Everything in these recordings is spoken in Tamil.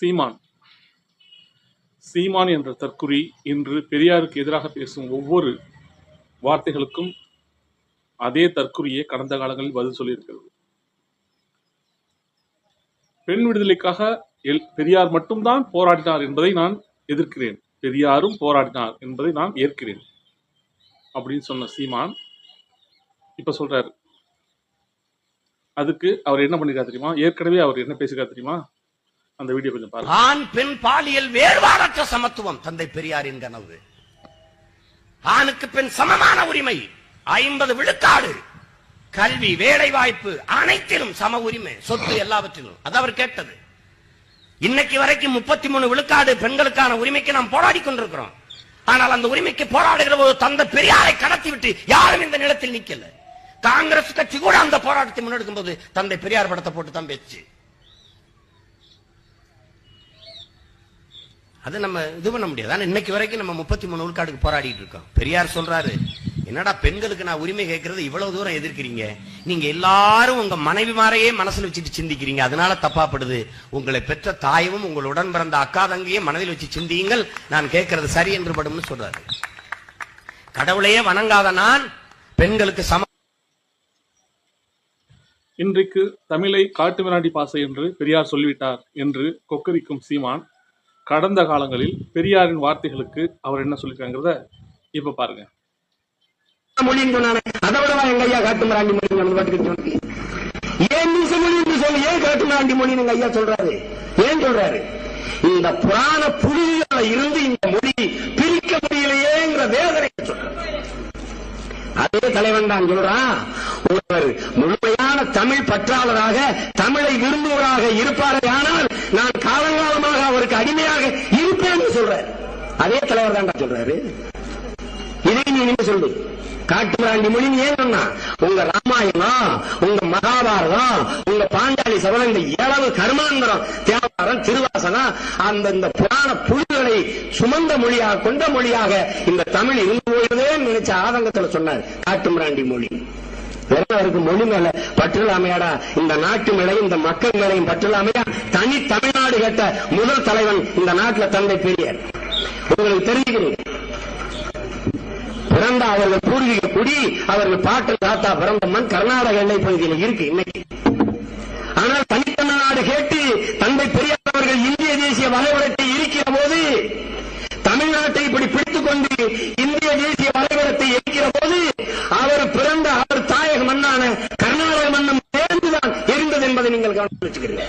சீமான். சீமான் என்ற தற்குறி இன்று பெரியாருக்கு எதிராக பேசும் ஒவ்வொரு வார்த்தைகளுக்கும் அதே தற்குறியே கடந்த காலங்களில் பதில் சொல்லியிருக்கிறது. பெண் விடுதலைக்காக எல்- பெரியார் மட்டும்தான் போராடினார் என்பதை நான் எதிர்க்கிறேன். பெரியாரும் போராடினார் என்பதை நான் ஏற்கிறேன். அப்படின்னு சொன்ன சீமான் இப்ப சொல்றாரு. அதுக்கு அவர் என்ன பண்ணிருக்காரு தெரியுமா? ஏற்கனவே அவர் என்ன பேசிருக்காரு தெரியுமா? அந்த வீடியோ கொஞ்சம் பாருங்க. ஆண் பெண் பாலியல் வேறுபாடற்ற சமத்துவம். தந்தை பெரியாரின் கனவு ஆணுக்கு பெண் சமமான உரிமை. ஐம்பது விழுக்காடு. கல்வி வேலை வாய்ப்பு அனைத்திலும் சம உரிமை. சொத்து எல்லாவற்றிலும். அது அவர் கேட்டது. இன்னைக்கு வரைக்கும் முப்பத்தி மூணு விழுக்காடு பெண்களுக்கான உரிமைக்கு நாம் போராடி கொண்டிருக்கிறோம். ஆனால் அந்த உரிமைக்கு போராடுகிற ஒரு தந்த பெரியாரை கடத்தி விட்டு யாரும் இந்த நிலத்தில் நிக்கல. காங்கிரஸ் கட்சி கூட அந்த போராட்டத்தை முன்னெடுக்கும் போது தந்தை பெரியார் படத்தை போட்டு தான் பேச்சு. அது நம்ம இது பண்ண முடியாது. ஆனால் இன்னைக்கு வரைக்கும் நம்ம முப்பத்தி மூணு விழுக்காடுக்கு போராடிட்டு இருக்கோம். பெரியார் சொல்றாரு என்னடா பெண்களுக்கு நான் உரிமை கேட்கறது இவ்வளவு தூரம் எதிர்க்கிறீங்க? நீங்க எல்லாரும் உங்க மனைவி மாறையே மனசுல வச்சுட்டு சிந்திக்கிறீங்க. அதனால தப்பாப்படுது. உங்களை பெற்ற தாயும் உங்களுடன் பிறந்த அக்கா தங்கையும் மனதில் வச்சு சிந்தியுங்கள். நான் கேட்கறது சரி என்று படும்னு சொல்றாரு. கடவுளையே வணங்காத நான் பெண்களுக்கு சம இன்றைக்கு தமிழை காட்டு காட்டுமிராண்டி பாசை என்று பெரியார் சொல்லிவிட்டார் என்று கொக்கரிக்கும் சீமான் கடந்த காலங்களில் பெரியாரின் வார்த்தைகளுக்கு அவர் என்ன சொல்லியிருக்காங்கிறத இப்ப பாருங்க. அதை எங்க ஐயா மொழி நம்ம பாட்டுக்கு ஏன் மொழி என்று சொல்லி ஏன் மொழி எங்க ஐயா சொல்றாரு? ஏன் சொல்றாரு? இந்த புராண புலிகளை இருந்து இந்த மொழி பிரிக்க முடியலையேங்கிற வேதனை சொல்றாரு. அதே தலைவன் தான் சொல்றான் ஒருவர் முழுமையான தமிழ் பற்றாளராக தமிழை விரும்புவராக இருப்பார்கள் ஆனால் நான் காலங்காலமாக அவருக்கு அடிமையாக இருப்பேன்னு சொல்றாரு. அதே தலைவர் தான் சொல்றாரு. இதை நீ என்ன சொல்லு. காட்டுமிராண்டி மொழி ஏன் சொன்னா? உங்க ராமாயணம் உங்க மகாபாரதம் உங்க பாஞ்சாலி சபதம் இந்த இளவு கர்மாந்தரம் தேவாரம் திருவாசனம் அந்த இந்த புராண புழுகளை சுமந்த மொழியாக கொண்ட மொழியாக இந்த தமிழ் இருந்து போயிருதே நினைச்ச ஆதங்கத்துல சொன்னார் காட்டுமிராண்டி மொழி. வேற மொழி மேல பற்றலாமையாடா இந்த நாட்டு மேலையும் இந்த மக்கள் மேலையும் பற்றலாமையா தனி தமிழ்நாடு கேட்ட முதல் தலைவன் இந்த நாட்டுல தந்தை பெரியார். உங்களுக்கு தெரிஞ்சுக்கிறீங்க? பிறந்த அவர்கள் பூர்வீக குடி அவர்கள் பாட்டு தாத்தா பிறந்த மண் கர்நாடக எல்லை பகுதியில் இருக்கு இன்னைக்கு ஆனால் தனித்தமிழ்நாடு கேட்டு தந்தை பெரியார் அவர்கள் இந்திய தேசிய வரைபடத்தை இருக்கிற போது தமிழ்நாட்டை இப்படி பிடித்துக் கொண்டு இந்திய தேசிய வரைபடத்தை இருக்கிற போது அவர் பிறந்த அவர் தாயக மண்ணான கர்நாடக மண்ணும் சேர்ந்துதான் இருந்தது என்பதை நீங்கள் கவனித்து வச்சுக்கிறீங்க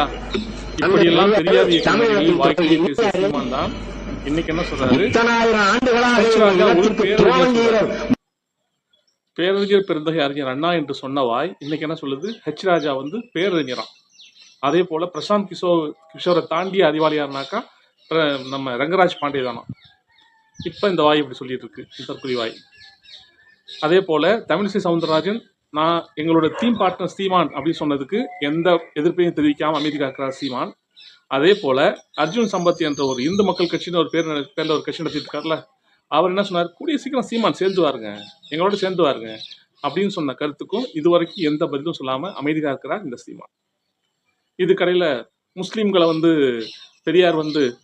கேட்டீங்களா இப்படியெல்லாம் பெரியார் இயக்கங்களில் சீமான் தான் இன்னைக்கு என்ன சொல்றாரு? பேரறிஞர் பெருந்தகை அறிஞர் அண்ணா என்று சொன்ன வாய் இன்னைக்கு என்ன சொல்லுது? ஹெச் ராஜா வந்து பேரறிஞராம். அதே போல பிரசாந்த் கிஷோர் கிஷோரை தாண்டிய அறிவாளியாருனாக்கா நம்ம ரங்கராஜ் பாண்டே தானா இப்ப இந்த வாய் இப்படி சொல்லிட்டு இருக்கு தற்கொலை வாய். அதே போல தமிழிசை சவுந்தரராஜன் நான் எங்களோட தீம் பார்ட்னர் சீமான் அப்படின்னு சொன்னதுக்கு எந்த எதிர்ப்பையும் தெரிவிக்காம அமைதி காக்கிறார் சீமான். அதே போல அர்ஜுன் சம்பத் என்ற ஒரு இந்து மக்கள் கட்சின்னு ஒரு பேர் பேரில் ஒரு கட்சி நடத்திருக்காருல அவர் என்ன சொன்னார்? கூடிய சீக்கிரம் சீமான் சேர்ந்து வாருங்க. எங்களோட சேர்ந்து வாருங்க. அப்படின்னு சொன்ன கருத்துக்கும் இதுவரைக்கும் எந்த பதிலும் சொல்லாம அமைதி இருக்கிறார் இந்த சீமான். இது கடையில முஸ்லீம்களை வந்து பெரியார் வந்து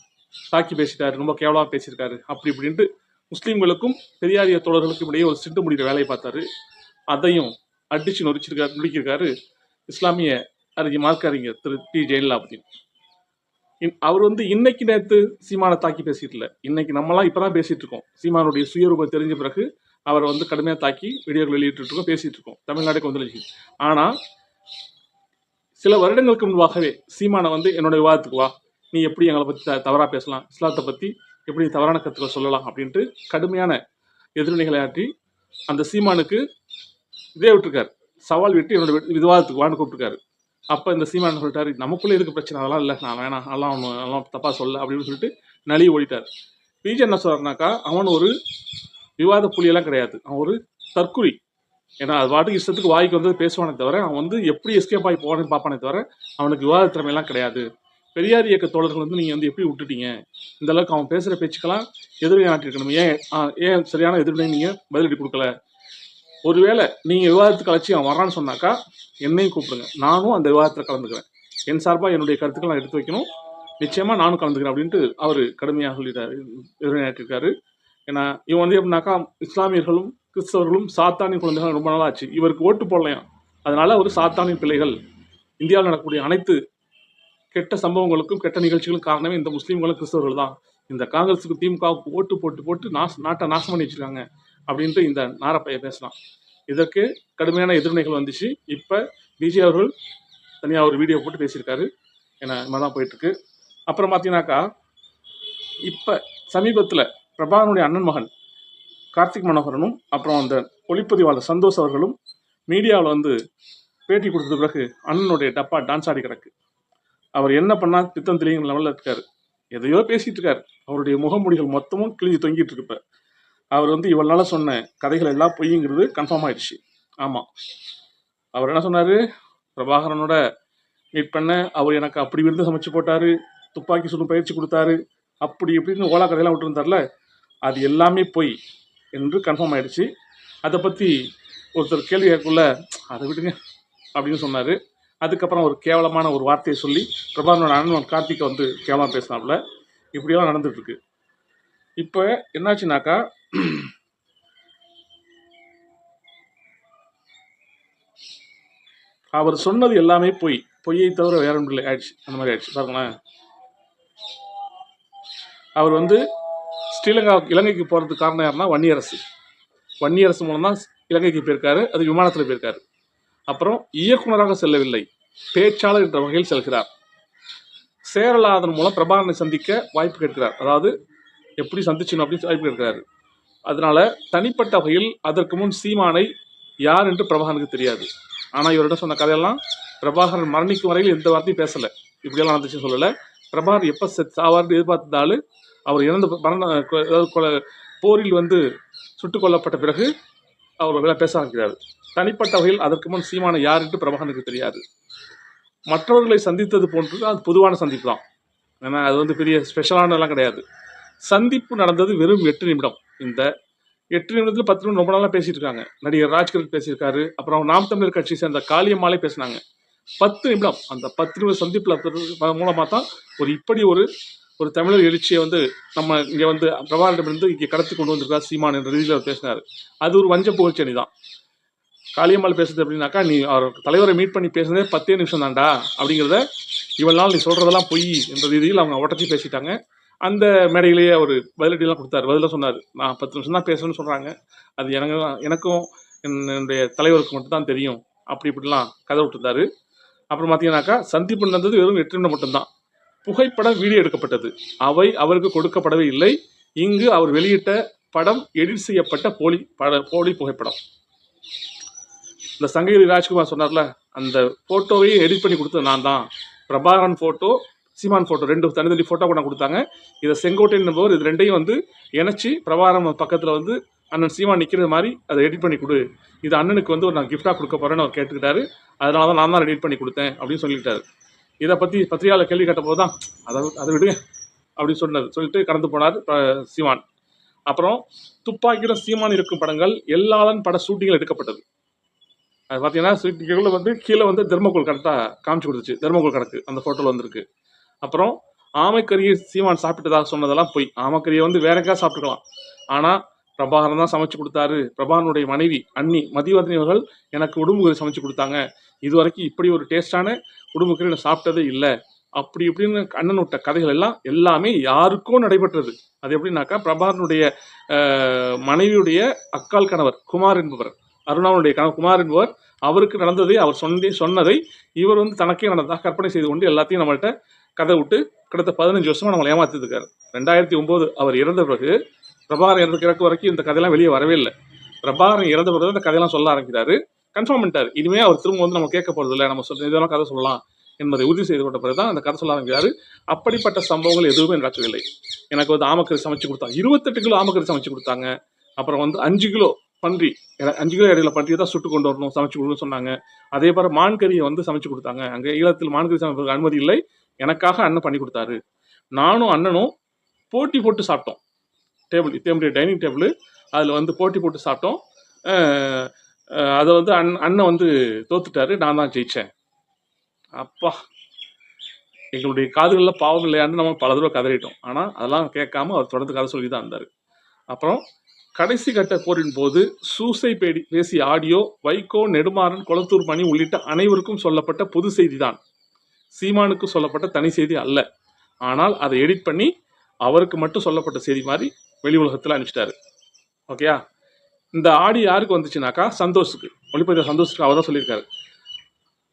தாக்கி பேசிட்டாரு ரொம்ப கேவலமாக பேசியிருக்காரு அப்படி இப்படின்ட்டு முஸ்லீம்களுக்கும் பெரியாரிய தோழர்களுக்கும் இடையே ஒரு சிட்டு முடிகிற வேலையை பார்த்தாரு. அதையும் அடிச்சு நொறிச்சிருக்காரு நொறுக்கியிருக்காரு இஸ்லாமிய அறிஞர் மார்க்க அறிஞர் திரு டி. ஜெயலலாபுதீன் இன்- அவர் வந்து இன்னைக்கு நேத்து சீமானை தாக்கி பேசிட்டு இன்னைக்கு நம்மளாம் இப்பதான் பேசிட்டு இருக்கோம் சீமானுடைய சுயரூபம் தெரிஞ்ச பிறகு அவரை வந்து கடுமையாக தாக்கி வீடியோக்கள் வெளியிட்டு இருக்கோம் பேசிட்டு இருக்கோம் தமிழ்நாடுக்கு வந்துருச்சு. ஆனா சில வருடங்களுக்கு முன்பாகவே சீமானை வந்து என்னோட விவாதத்துக்கு வா. நீ எப்படி எங்களை பத்தி த- தவறா பேசலாம்? இஸ்லாத்தை பத்தி எப்படி தவறான கருத்துக்களை சொல்லலாம்? அப்படின்ட்டு கடுமையான எதிர்வினைகளை ஆற்றி அந்த சீமானுக்கு இதே விட்டுருக்காரு. சவால் விட்டு என்னோட விவாதத்துக்கு வான்னு கூப்பிட்டுருக்காரு. அப்போ இந்த சீமான் சொல்லிட்டாரு நமக்குள்ள இருக்க பிரச்சனை அதெல்லாம் இல்லை நான் வேணாம் அதெல்லாம் ஒன்று அதெல்லாம் தப்பாக சொல்ல அப்படின்னு சொல்லிட்டு நழுவி ஓடிட்டார். பிஜே என்ன சொல்கிறாருனாக்கா அவன் ஒரு விவாத புலியெல்லாம் கிடையாது. அவன் ஒரு தற்குறி. ஏன்னா அது பாட்டுக்கு இஷ்டத்துக்கு வாய்க்கு வந்து பேசுவானே தவிர அவன் வந்து எப்படி எஸ்கேப் ஆகி போவானு பார்ப்பானே தவிர அவனுக்கு விவாத திறமையெல்லாம் கிடையாது. பெரியார் இயக்க தோழர்கள் வந்து நீங்கள் வந்து எப்படி விட்டுட்டீங்க? இந்த அளவுக்கு அவன் பேசுகிற பேச்சுக்கெல்லாம் எதிர்வினை ஆட்டிருக்கணும் ஏன் ஆ, ஏன் சரியான எதிர்வினை நீங்கள் பதிலடி கொடுக்கல? ஒருவேளை நீங்கள் விவாதத்துக்கு அழைச்சி அவன் வரான்னு சொன்னாக்கா என்னையும் கூப்பிடுங்க. நானும் அந்த விவாதத்தில் கலந்துக்கிறேன். என் சார்பாக என்னுடைய கருத்துக்களை நான் எடுத்து வைக்கணும். நிச்சயமாக நானும் கலந்துக்கிறேன் அப்படின்ட்டு அவர் கடுமையாக சொல்லிட்டாரு உரையாற்றிருக்காரு ஏன்னா இவன் வந்து எப்படின்னாக்கா இஸ்லாமியர்களும் கிறிஸ்தவர்களும் சாத்தானின் குழந்தைகள் ரொம்ப நாள் ஆச்சு இவருக்கு ஓட்டு போடலையாம் அதனால் ஒரு சாத்தானின் பிள்ளைகள். இந்தியாவில் நடக்கக்கூடிய அனைத்து கெட்ட சம்பவங்களுக்கும் கெட்ட நிகழ்ச்சிகளுக்கும் காரணமே இந்த முஸ்லீம்களும் கிறிஸ்தவர்கள் தான். இந்த காங்கிரஸுக்கு திமுகவுக்கு ஓட்டு போட்டு போட்டு நாஸ் நாட்டை நாசம் பண்ணி வச்சிருக்காங்க. அப்படின்ட்டு இந்த நாரப்பைய பேசலாம் இதற்கு கடுமையான எதிர்வினைகள் வந்துச்சு. இப்போ பிஜே அவர்கள் தனியாக ஒரு வீடியோ போட்டு பேசியிருக்காரு. ஏன்னா இந்த மாதிரி தான் போயிட்டுருக்கு. அப்புறம் பார்த்தீங்கன்னாக்கா இப்போ சமீபத்தில் பிரபாகனுடைய அண்ணன் மகன் கார்த்திக் மனோகரனும் அப்புறம் அந்த ஒளிப்பதிவாளர் சந்தோஷ் அவர்களும் மீடியாவில் வந்து பேட்டி கொடுத்த பிறகு அண்ணனுடைய டப்பா டான்ஸ் ஆடி கிடக்கு. அவர் என்ன பண்ணால் திட்டம் தெரியுங்கிற லெவலில் இருக்கார். எதையோ பேசிகிட்டு இருக்கார். அவருடைய முகமூடிகள் மொத்தமும் கிழிஞ்சு தொங்கிட்டு இருக்கு அவர் வந்து இவ்வளவு நாளாக சொன்ன கதைகள் எல்லாம் பொய்ங்கிறது கன்ஃபார்ம் ஆயிடுச்சு. ஆமாம் அவர் என்ன சொன்னார்? பிரபாகரனோட மீட் பண்ண அவர் எனக்கு அப்படி விருந்து சமைச்சு போட்டார் துப்பாக்கி சுடும் பயிற்சி கொடுத்தாரு அப்படி இப்படின்னு ஓலா கதையெல்லாம் விட்டுருந்தார்ல அது எல்லாமே பொய் என்று கன்ஃபார்ம் ஆயிடுச்சு. அதை பற்றி ஒருத்தர் கேள்வி கேட்கக்குள்ள அதை விடுங்க அப்படின்னு சொன்னார். அதுக்கப்புறம் ஒரு கேவலமான ஒரு வார்த்தையை சொல்லி பிரபாகரனோட அண்ணன் கார்த்திகை வந்து கேவலம் பேசினாப்புல. இப்படியெல்லாம் நடந்துட்டுருக்கு இப்போ என்னாச்சுனாக்கா அவர் சொன்னது எல்லாமே பொய். பொய்யை தவிர வேற ஒன்றும் இல்லை. ஆயிடுச்சு. அந்த மாதிரி ஆயிடுச்சு. பாருங்களேன் அவர் வந்து ஸ்ரீலங்கா இலங்கைக்கு போகிறதுக்கு காரணம் யாருன்னா வன்னியரசு. வன்னியரசு மூலம் தான் இலங்கைக்கு போயிருக்காரு. அது விமானத்தில் போயிருக்காரு. அப்புறம் இயக்குனராக செல்லவில்லை. பேச்சாளர் என்ற வகையில் செல்கிறார். சேரலாதன் மூலம் பிரபாகரனை சந்திக்க வாய்ப்பு கேட்கிறார். அதாவது எப்படி சந்திச்சணும் அப்படின்னு வாய்ப்பு கேட்கிறாரு. அதனால தனிப்பட்ட வகையில் அதற்கு முன் சீமானை யார் என்று பிரபாகரனுக்கு தெரியாது. ஆனால் இவரிடம் சொன்ன கதையெல்லாம் பிரபாகரன் மரணிக்கும் வரையில் எந்த வார்த்தையும் பேசலை. இப்படியெல்லாம் நடந்துச்சு சொல்லலை. பிரபாகர் எப்போ செத் சாவார்னு எதிர்பார்த்தாலும் அவர் இறந்து மரண அதாவது போரில் வந்து சுட்டுக் கொல்லப்பட்ட பிறகு அவர் வேலை பேச ஆரம்பிக்கிறார். தனிப்பட்ட வகையில் அதற்கு முன் சீமான யார் என்று பிரபாகரனுக்கு தெரியாது. மற்றவர்களை சந்தித்தது போன்று அது பொதுவான சந்திப்பு தான். ஏன்னா அது வந்து பெரிய ஸ்பெஷலானலாம் கிடையாது. சந்திப்பு நடந்தது வெறும் எட்டு நிமிடம். இந்த எட்டு நிமிடத்துல பத்து நிமிடம் ரொம்ப நாளா பேசிட்டு இருக்காங்க. நடிகர் ராஜ்கிரண் பேசியிருக்காரு. அப்புறம் நாம் தமிழர் கட்சி சேர்ந்த காளியம்மாளே பேசினாங்க. பத்து நிமிடம். அந்த பத்து நிமிடம் சந்திப்புல மூலமாக மூலமா தான் ஒரு இப்படி ஒரு ஒரு தமிழர் எழுச்சியை வந்து நம்ம இங்க வந்து பிரபாகரிடமிருந்து இங்கே கடத்தி கொண்டு வந்திருக்கார் சீமான் என்ற ரீதியில் அவர் பேசினார். அது ஒரு வஞ்ச புகழ்ச்சி தான் காளியம்மாள் பேசுறது அப்படின்னாக்கா நீ அவர் தலைவரை மீட் பண்ணி பேசுனதே பத்தே நிமிஷம் தான்டா அப்படிங்கிறத இவள் நாள் நீ சொல்றதெல்லாம் பொய் என்ற ரீதியில் அவங்க உடச்சி பேசிட்டாங்க. அந்த மேடையிலேயே அவர் பதிலடிலாம் கொடுத்தாரு. பதிலாக சொன்னார். நான் பத்து நிமிஷம் தான் பேசணும்னு சொல்கிறாங்க அது எனக்கு எனக்கும் என்னுடைய தலைவருக்கு மட்டும்தான் தெரியும். அப்படி இப்படிலாம் கதை விட்டுருந்தாரு அப்புறம் பார்த்தீங்கன்னாக்கா சந்திப்பு நடந்தது வெறும் எட்டு நிமிடம் மட்டும்தான். புகைப்படம் வீடியோ எடுக்கப்பட்டது. அவை அவருக்கு கொடுக்கப்படவே இல்லை. இங்கு அவர் வெளியிட்ட படம் எடிட் செய்யப்பட்ட போலி பட போலி புகைப்படம். இந்த சங்ககிரி ராஜ்குமார் சொன்னார்ல அந்த ஃபோட்டோவையும் எடிட் பண்ணி கொடுத்தது நான் தான். பிரபாகரன் ஃபோட்டோ சீமான் ஃபோட்டோ ரெண்டு தனித்தனி ஃபோட்டோ கூட கொடுத்தாங்க. இதை செங்கோட்டையன் என்பவர் இது ரெண்டையும் வந்து இணைச்சி பிரபாரம் பக்கத்தில் வந்து அண்ணன் சீமான் நிற்கிறது மாதிரி அதை எடிட் பண்ணி கொடு. இது அண்ணனுக்கு வந்து ஒரு நான் கிஃப்டாக கொடுக்க போகிறேன்னு அவர் கேட்டுக்கிட்டாரு. அதனால தான் நான் தான் எடிட் பண்ணி கொடுத்தேன் அப்படின்னு சொல்லிட்டாரு இதை பற்றி பத்திரிகையாளர் கேள்வி கேட்டபோது தான் அதை அதை விடுங்க அப்படின்னு சொன்னது சொல்லிட்டு கடந்து போனார் ப- சீமான். அப்புறம் துப்பாக்கியுடன் சீமான் இருக்கும் படங்கள் எல்லாதன் பட ஷூட்டிங்கில் எடுக்கப்பட்டது. அது பார்த்தீங்கன்னா வந்து கீழே வந்து தர்மகோல் கரெக்டாக காமிச்சு கொடுத்துச்சு. தர்மகோல் கணக்கு அந்த ஃபோட்டோவில் வந்திருக்கு. அப்புறம் ஆமைக்கறியை சீமான் சாப்பிட்டதாக சொன்னதெல்லாம் பொய். ஆமைக்கறியை வந்து வேற சாப்பிட்டுக்கலாம். ஆனால் பிரபாகரன் தான் சமைச்சு கொடுத்தாரு. பிரபாகரனுடைய மனைவி அண்ணி மதிவதனி அவர்கள் எனக்கு உடும்புகறி சமைச்சு கொடுத்தாங்க. இது வரைக்கும் இப்படி ஒரு டேஸ்டான உடும்புகறி நான் சாப்பிட்டதே இல்லை. அப்படி இப்படின்னு அண்ணன் விட்ட கதைகள் எல்லாம் எல்லாமே யாருக்கோ நடைபெற்றது. அது எப்படின்னாக்கா பிரபாகரனுடைய மனைவியுடைய அக்கால் கணவர் குமார் என்பவர் அருணாவனுடைய கணவர் குமார் என்பவர் அவருக்கு நடந்ததை அவர் சொன்னதை சொன்னதை இவர் வந்து தனக்கே நடந்ததாக கற்பனை செய்து கொண்டு எல்லாத்தையும் நம்மள்கிட்ட கதை விட்டு கடந்த பதினஞ்சு வருஷமா நம்மளை ஏமாத்திருக்காரு ரெண்டாயிரத்தி ஒன்பது அவர் இறந்த பிறகு பிரபாகரன் இறந்து கிழக்கு வரைக்கும் இந்த கதையெல்லாம் வெளியே வரவே இல்லை. பிரபாகரன் இறந்த பிறகு இந்த கதையெல்லாம் சொல்ல ஆரம்பிக்கிறாரு. கன்ஃபார்ம் பண்ணிட்டாரு. இனிமே அவர் திரும்ப வந்து நம்ம கேட்க போறது இல்லை. நம்ம சொல்ல இதெல்லாம் கதை சொல்லலாம் என்பதை உறுதி செய்து கொண்ட பிறகு தான் அந்த கதை சொல்ல ஆரம்பிக்கிறாரு. அப்படிப்பட்ட சம்பவங்கள் எதுவுமே நடக்கவில்லை. எனக்கு வந்து ஆமக்கறி சமைச்சு கொடுத்தாங்க. இருபத்தெட்டு கிலோ ஆமக்கறி சமைச்சு கொடுத்தாங்க. அப்புறம் வந்து அஞ்சு கிலோ பன்றி அஞ்சு கிலோ இடையில பன்றியை தான் சுட்டு கொண்டு வரணும் சமைச்சு கொடுன்னு சொன்னாங்க. அதே போல மான்கறியை வந்து சமைச்சு கொடுத்தாங்க. அங்கே ஈழத்தில் மான்கறி சமைப்பதற்கு அனுமதி இல்லை. எனக்காக அண்ணன் பண்ணி கொடுத்தாரு. நானும் அண்ணனும் போட்டி போட்டு சாப்பிட்டோம். டேபிள் தேம்புடைய டைனிங் டேபிள் அதில் வந்து போட்டி போட்டு சாப்பிட்டோம். அதை வந்து அண் அண்ணன் வந்து தோத்துட்டாரு. நான் தான் ஜெயிச்சேன். அப்பா எங்களுடைய காதுகளில் பாவம் இல்லையான்னு நம்ம பல தடவை கதறிட்டோம். ஆனால் அதெல்லாம் கேட்காம அவர் தொடர்ந்து கதை சொல்லி தான் இருந்தார். அப்புறம் கடைசி கட்ட போரின் போது சூசை பேடி பேசிய ஆடியோ வைகோ நெடுமாறன் கொளத்தூர் மணி உள்ளிட்ட அனைவருக்கும் சொல்லப்பட்ட பொது செய்தி தான் சீமானுக்கு சொல்லப்பட்ட தனி செய்தி அல்ல. ஆனால் அதை எடிட் பண்ணி அவருக்கு மட்டும் சொல்லப்பட்ட செய்தி மாதிரி வெளி உலகத்தில் அனுப்பிச்சிட்டாரு. ஓகேயா இந்த ஆடி யாருக்கு வந்துச்சுனாக்கா சந்தோஷுக்கு. ஒளிப்பதிவு சந்தோஷத்துக்கு அவர் தான் சொல்லியிருக்காரு.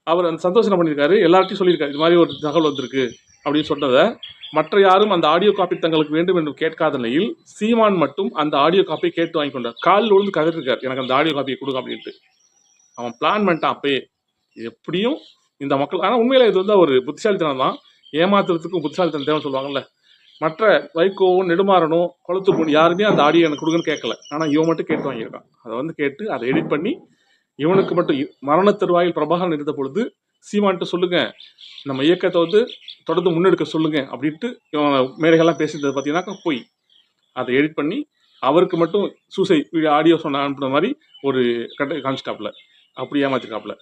அவர் அந்த சந்தோஷம் என்ன பண்ணியிருக்காரு? எல்லார்ட்டையும் சொல்லியிருக்காரு. இது மாதிரி ஒரு தகவல் வந்திருக்கு அப்படின்னு சொன்னதை மற்ற யாரும் அந்த ஆடியோ காப்பி தங்களுக்கு வேண்டும் என்று கேட்காத நிலையில் சீமான் மட்டும் அந்த ஆடியோ காப்பியை கேட்டு வாங்கி கொண்டார். காலில் விழுந்து கதறிருக்கார். எனக்கு அந்த ஆடியோ காப்பியை கொடுங்க அப்படின்ட்டு. அவன் பிளான் பண்ணிட்டான் அப்பயே. எப்படியும் இந்த மக்கள் ஆனால் உண்மையில் இது வந்து ஒரு புத்திசாலித்தனம் தான். ஏமாத்துறதுக்கும் புத்திசாலித்தனம் தேவை சொல்லுவாங்கல்ல. மற்ற வைகோவும் நெடுமாறனும் கொளத்து பொண்ணு யாருமே அந்த ஆடியோ எனக்கு கொடுங்கன்னு கேட்கல. ஆனால் இவன் மட்டும் கேட்டு வாங்கியிருக்கான். அதை வந்து கேட்டு அதை எடிட் பண்ணி இவனுக்கு மட்டும் இ- தருவாயில் பிரபாகரன் இருந்த பொழுது சீமான்ட்டு சொல்லுங்க நம்ம இயக்கத்தை வந்து தொடர்ந்து முன்னெடுக்க சொல்லுங்க அப்படின்ட்டு இவன் மேடைகள்லாம் பேசியிருந்தது பார்த்தீங்கன்னாக்கா போய். அதை எடிட் பண்ணி அவருக்கு மட்டும் சூசை ஆடியோ சொன்ன அனுப்புன மாதிரி ஒரு கட்ட காமிச்சிட்டாப்புல. அப்படி ஏமாத்திருக்காப்புல.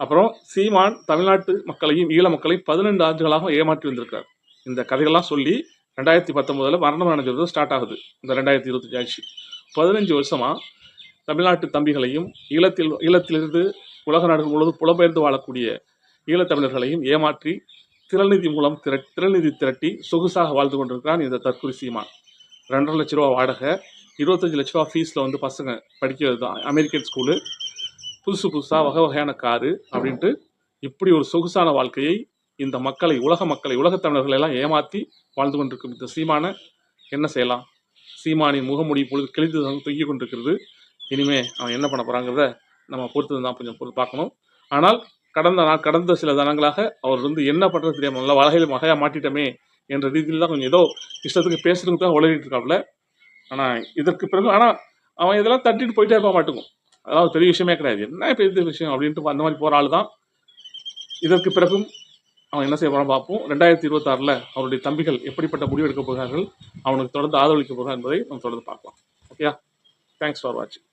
அப்புறம் சீமான் தமிழ்நாட்டு மக்களையும் ஈழ மக்களையும் பதினெண்டு ஆண்டுகளாக ஏமாற்றி வந்திருக்கிறார். இந்த கதைகள்லாம் சொல்லி ரெண்டாயிரத்தி பத்தொம்போதில் மரணம் அடைஞ்சது ஸ்டார்ட் ஆகுது இந்த ரெண்டாயிரத்தி இருபத்தஞ்சு ஆட்சி. பதினஞ்சு வருஷமாக தமிழ்நாட்டு தம்பிகளையும் ஈழத்தில் ஈழத்திலிருந்து உலக நாடுகள் முழுவதும் புலம்பெயர்ந்து வாழக்கூடிய ஈழத்தமிழர்களையும் ஏமாற்றி திரள்நிதி மூலம் திர திரள்நிதி திரட்டி சொகுசாக வாழ்ந்து கொண்டிருக்கிறான் இந்த தற்கொலை சீமான். ரெண்டரை லட்ச ரூபா வாடகை இருபத்தஞ்சு லட்ச ரூபா ஃபீஸில் வந்து பசங்க படிக்கிறது தான் அமெரிக்கன் ஸ்கூலு புதுசு புதுசாக வகை வகையான காரு அப்படின்ட்டு இப்படி ஒரு சொகுசான வாழ்க்கையை இந்த மக்களை உலக மக்களை உலகத் தமிழர்களை எல்லாம் ஏமாற்றி வாழ்ந்து கொண்டிருக்கும் இந்த சீமானை என்ன செய்யலாம்? சீமானின் முகமுடி பொழுது கிழித்து தொங்கிக் கொண்டிருக்கிறது. இனிமே அவன் என்ன பண்ண போகிறாங்கிறத நம்ம பொறுத்து தான் கொஞ்சம் பொறுத்து பார்க்கணும். ஆனால் கடந்த நாள் கடந்த சில தினங்களாக அவர் வந்து என்ன பண்ணுறது தெரியாமல் நல்லா வகையில் வகையாக மாட்டிட்டோமே என்ற ரீதியில் தான் கொஞ்சம் ஏதோ இஷ்டத்துக்கு பேசுறதுக்கு தான் உழகிட்டு இருக்காப்புல ஆனால் இதற்கு பிறகு ஆனால் அவன் இதெல்லாம் தட்டிட்டு போயிட்டே இருக்க மாட்டேங்கும் அதாவது பெரிய விஷயமே கிடையாது. என்ன பெரிய விஷயம் அப்படின்ட்டு அந்த மாதிரி போகிற ஆள் தான் இதற்கு பிறகும் அவன் என்ன செய்ய பார்ப்போம். ரெண்டாயிரத்தி இருபத்தாறில் அவருடைய தம்பிகள் எப்படிப்பட்ட முடிவு எடுக்க போகிறார்கள் அவனுக்கு தொடர்ந்து ஆதரவளிக்க போகிறார் என்பதை நம்ம தொடர்ந்து பார்க்கலாம். ஓகேயா தேங்க்ஸ் ஃபார் வாட்சிங்